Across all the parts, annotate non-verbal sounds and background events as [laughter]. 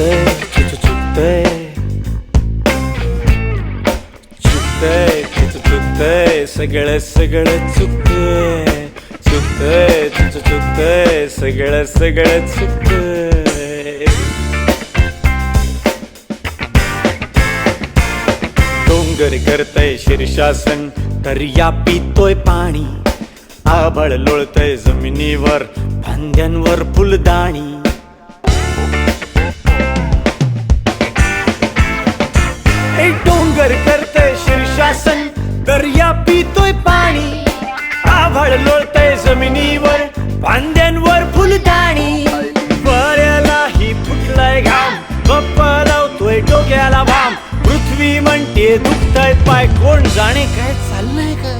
चुकतंय चुच चुकतंय चुकतंय चुच चुकतंय सगळं सगळं चुकतंय चुकतंय चुच चुकतंय सगळं सगळं चुकतंय डोंगर करतय शीर्षासन दर्या पितोय पाणी. आबळ लोळतय जमिनीवर फांद्यांवर फुलदाणी. डोंगर करतय शीर्षासन. दर्या पितोय पाणी. आभाळ लोळतय जमिनीवर. फांद्यांवर फुलदाणी. बऱ्यालाही फुटलाय घाम. गप्पा लावतोय डोक्याला वाम पृथ्वी म्हणते दुखतय पाय. कोण जाणे काय चाललंय काय?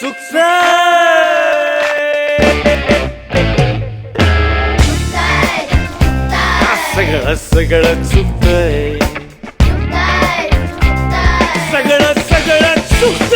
सगळं सगळं चुकतंय सगळं सगळं चुकतंय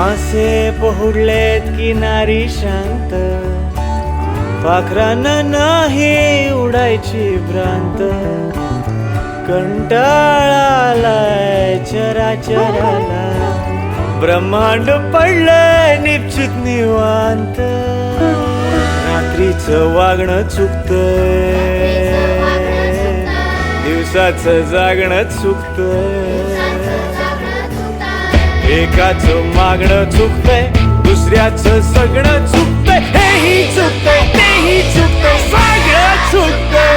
मासे पहुडलेत किनारी शांत. पाखरानं नाही उडायची भ्रांत. कंटाळालाय चराचराला. ब्रह्मांड पडलंय निश्चित निवांत. रात्रीचं वागणं चुकतंय. दिवसाचं जागणं चुकतंय. एकाच मागणं चुकतंय दुसऱ्याच सगळं चुकतंय. हेही चुकतंय तेही चुकतंय सगळं चुकतंय.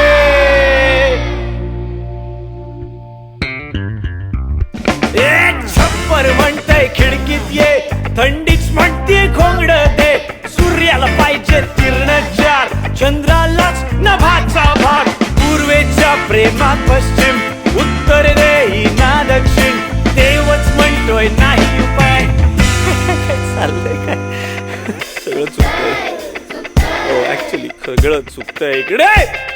एक छप्पर म्हणतंय खिडकीत ये थंडीच म्हणते खोंगड दे सूर्याला पाहिजे तीर्ण चार चंद्रालाच नभाचा भाग. पूर्वेच्या प्रेमात पश्चिम [laughs] सगळं चुकतंय. हो ऍक्च्युली सगळं चुकतंय. इकडे!